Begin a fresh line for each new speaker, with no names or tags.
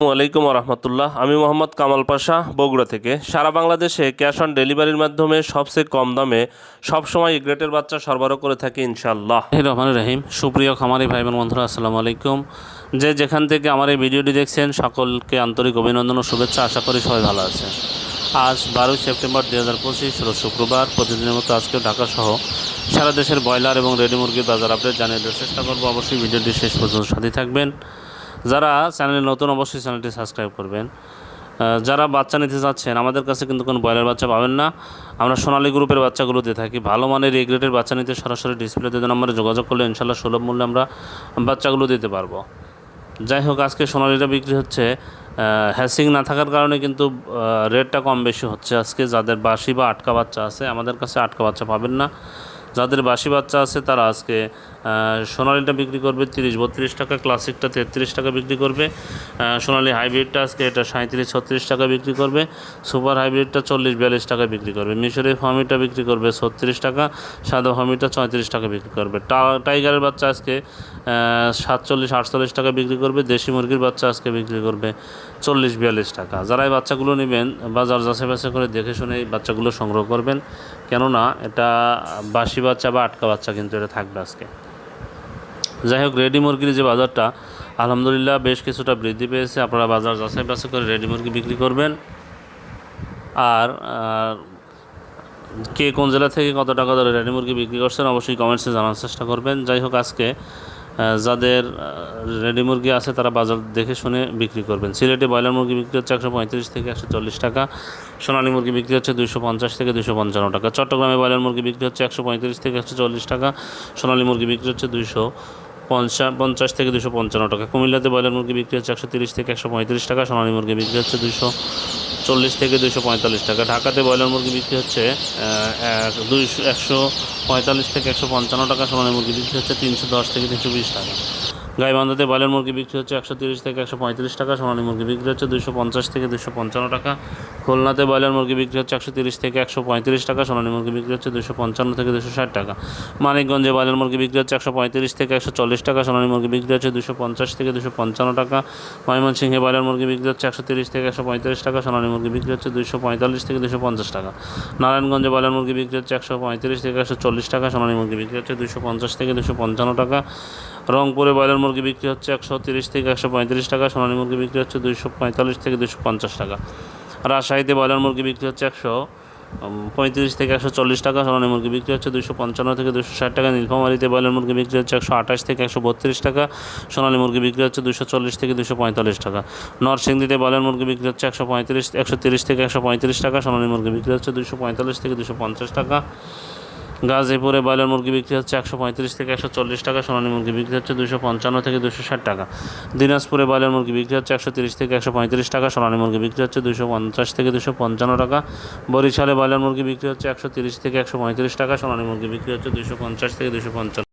আলাইকুম রহমতুল্লাহ। আমি মোহাম্মদ কামাল পাশা, বগুড়া থেকে। সারা বাংলাদেশে ক্যাশ অন ডেলিভারির মাধ্যমে সবচেয়ে কম দামে সবসময় গ্রেটের বাচ্চা সরবরাহ করে থাকি ইনশাল্লাহ
রহমান রহিম, সুপ্রিয় খামারি ভাই বোন বন্ধুরা, আসসালামু আলাইকুম। যে যেখান থেকে আমার এই ভিডিওটি দেখছেন, সকলকে আন্তরিক অভিনন্দন ও শুভেচ্ছা। আশা করি সবাই ভালো আছেন। আজ বারোই সেপ্টেম্বর দুই হাজার পঁচিশ শুক্রবার। প্রতিদিনের মতো আজকে ঢাকা সহ সারা দেশের ব্রয়লার এবং রেডি মুরগির বাজার আপডেট জানিয়ে দেওয়ার চেষ্টা করব। অবশ্যই ভিডিওটি শেষ পর্যন্ত সাথে থাকবেন। যারা চ্যানেলে নতুন, অবশ্যই চ্যানেলটি সাবস্ক্রাইব করবেন। যারা বাচ্চা নিতে চাচ্ছেন, আমাদের কাছে কিন্তু কোনো ব্রয়লার বাচ্চা পাবেন না। আমরা সোনালী গ্রুপের বাচ্চাগুলো দিয়ে থাকি। ভালো মানের এ গ্রেডের বাচ্চা নিতে সরাসরি ডিসপ্লেতে নম্বরে যোগাযোগ করলে ইনশাল্লাহ সুলভ মূল্যে আমরা বাচ্চাগুলো দিতে পারব। যাই হোক, আজকে সোনালিটা বিক্রি হচ্ছে। হ্যাসিং না থাকার কারণে কিন্তু রেটটা কম বেশি হচ্ছে। আজকে যাদের বাসি বা আটকা বাচ্চা আছে, আমাদের কাছে আটকা বাচ্চা পাবেন না। যাদের বাসি বাচ্চা আছে, তারা আজকে সোনালিটা বিক্রি করবে তিরিশ, বত্রিশ টাকা, ক্লাসিকটা তেত্রিশ টাকা বিক্রি করবে। সোনালি হাইব্রিডটা আজকে এটা সাঁত্রিশ ছত্রিশ টাকা বিক্রি করবে। সুপার হাইব্রিডটা চল্লিশ, বিয়াল্লিশ টাকা বিক্রি করবে। মিশরের ফার্মিটা বিক্রি করবে ছত্রিশ টাকা, সাদা ফার্মিটা ছয়ত্রিশ টাকা বিক্রি করবে। টাইগারের বাচ্চা আজকে সাতচল্লিশ, আটচল্লিশ টাকা বিক্রি করবে। দেশি মুরগির বাচ্চা আজকে বিক্রি করবে চল্লিশ, বিয়াল্লিশ টাকা। যারা এই বাচ্চাগুলো নেবেন, বাজার যাচাই বাছাই করে দেখে শুনে এই বাচ্চাগুলো সংগ্রহ করবেন। কেননা এটা বাসি বাচ্চা বা আটকা বাচ্চা কিন্তু এটা থাকবে আজকে। যাই হোক, রেডি মুরগির যে বাজারটা, আলহামদুলিল্লাহ বেশ কিছুটা বৃদ্ধি পেয়েছে। আপনারা বাজার যাচাই বাছাই করে রেডি মুরগি বিক্রি করবেন। আর কে কোন জেলা থেকে কত টাকা দরে রেডি মুরগি বিক্রি করছেন অবশ্যই কমেন্টসে জানার চেষ্টা করবেন। যাই হোক, আজকে যাদের রেডি মুরগি আছে তারা বাজার দেখে শুনে বিক্রি করবেন। সিলেটে ব্রয়লার মুরগি বিক্রি হচ্ছে একশো পঁয়ত্রিশ থেকে একশো চল্লিশ টাকা। সোনালী মুরগি বিক্রি হচ্ছে দুশো পঞ্চাশ থেকে দুশো পঞ্চান্ন টাকা। চট্টগ্রামে ব্রয়লার মুরগি বিক্রি হচ্ছে একশো পঁয়ত্রিশ থেকে একশো চল্লিশ টাকা। সোনালী মুরগি বিক্রি হচ্ছে দুশো পঞ্চাশ পঞ্চাশ থেকে দুশো পঞ্চান্ন টাকা। কুমিল্লাতে ব্রয়লার মুরগি বিক্রি হচ্ছে একশো তিরিশ থেকে একশো পঁয়ত্রিশ টাকা, সোনালী মুরগি বিক্রি হচ্ছে দুশো চল্লিশ থেকে দুশো পঁয়তাল্লিশ টাকা। ঢাকাতে ব্রয়লার মুরগি বিক্রি হচ্ছে দুইশো, একশো পঁয়তাল্লিশ থেকে একশো পঞ্চান্ন টাকা, সোনালী মুরগি বিক্রি হচ্ছে তিনশো দশ থেকে তিনশো বিশ টাকা। গাইবান্ধাতে ব্রয়লার মুরগি বিক্রি হচ্ছে একশো তিরিশ থেকে একশো পঁয়ত্রিশ টাকা সোনালী মুরগি বিক্রি হচ্ছে দুশো পঞ্চাশ থেকে দুশো পঞ্চান্ন টাকা খুলনাতে ব্রয়লার মুরগি বিক্রি হচ্ছে একশো তিরিশ থেকে একশো পঁয়ত্রিশ টাকা সোনালী মুরগি বিক্রি হচ্ছে দুশো পঞ্চান্ন থেকে দুশো ষাট টাকা মানিকগঞ্জে ব্রয়লার মুরগি বিক্রি হচ্ছে একশো পঁয়ত্রিশ থেকে একশো চল্লিশ টাকা সোনালী মুরগি বিক্রি হচ্ছে দুশো পঞ্চাশ থেকে দুশো পঞ্চান্ন টাকা ময়মনসিংহে ব্রয়লার মুরগি বিক্রি হচ্ছে একশো তিরিশ থেকে একশো পঁয়ত্রিশ টাকা সোনালী মুরগি বিক্রি হচ্ছে দুশো পঁয়তাল্লিশ থেকে দুশো পঞ্চাশ টাকা নারায়ণগঞ্জে ব্রয়লার মুরগি বিক্রি হচ্ছে একশো পঁয়ত্রিশ থেকে একশো চল্লিশ টাকা সোনালী মুরগি বিক্রি হচ্ছে দুশো পঞ্চাশ থেকে দুশো পঞ্চান্ন টাকা রংপুরে ব্রয়লার মুরগি বিক্রি হচ্ছে একশো তিরিশ থেকে একশো পঁয়ত্রিশ টাকা, সোনালী মুরগি বিক্রি হচ্ছে দুশো পঁয়তাল্লিশ থেকে দুশো পঞ্চাশ টাকা। রাজশাহীতে ব্রয়লার মুরগি বিক্রি হচ্ছে একশো পঁয়ত্রিশ থেকে একশো চল্লিশ টাকা, সোনালী মুরগি বিক্রি হচ্ছে দুশো পঞ্চান্ন থেকে দুশো ষাট টাকা, নীলফামারিতে ব্রয়লার মুরগি বিক্রি হচ্ছে একশো আঠাশ থেকে একশো বত্রিশ টাকা, সোনালী মুরগি বিক্রি হচ্ছে দুশো চল্লিশ থেকে দুশো পঁয়তাল্লিশ টাকা। নরসিংদীতে ব্রয়লার মুরগি বিক্রি হচ্ছে একশো পঁয়ত্রিশ, একশো তিরিশ থেকে একশো পঁয়ত্রিশ টাকা, সোনালী মুরগি বিক্রি হচ্ছে দুশো পঁয়তাল্লিশ থেকে দুশো পঞ্চাশ টাকা। গাজীপুরে ব্রয়লার মুরগি বিক্রি হচ্ছে একশো পঁয়ত্রিশ থেকে একশো চল্লিশ টাকা, সোনালী মুরগি বিক্রি হচ্ছে দুশো পঞ্চান্ন থেকে দুশো ষাট টাকা। দিনাজপুরে ব্রয়লার মুরগি বিক্রি হচ্ছে একশো তিরিশ থেকে একশো পঁয়ত্রিশ টাকা, সোনালী মুরগি বিক্রি হচ্ছে দুশো পঞ্চাশ থেকে দুশো পঞ্চান্ন টাকা। বরিশালে ব্রয়লার মুরগি বিক্রি হচ্ছে একশো তিরিশ থেকে একশো পঁয়ত্রিশ টাকা, সোনালী মুরগি বিক্রি হচ্ছে দুশো পঞ্চাশ থেকে দুশো পঞ্চান্ন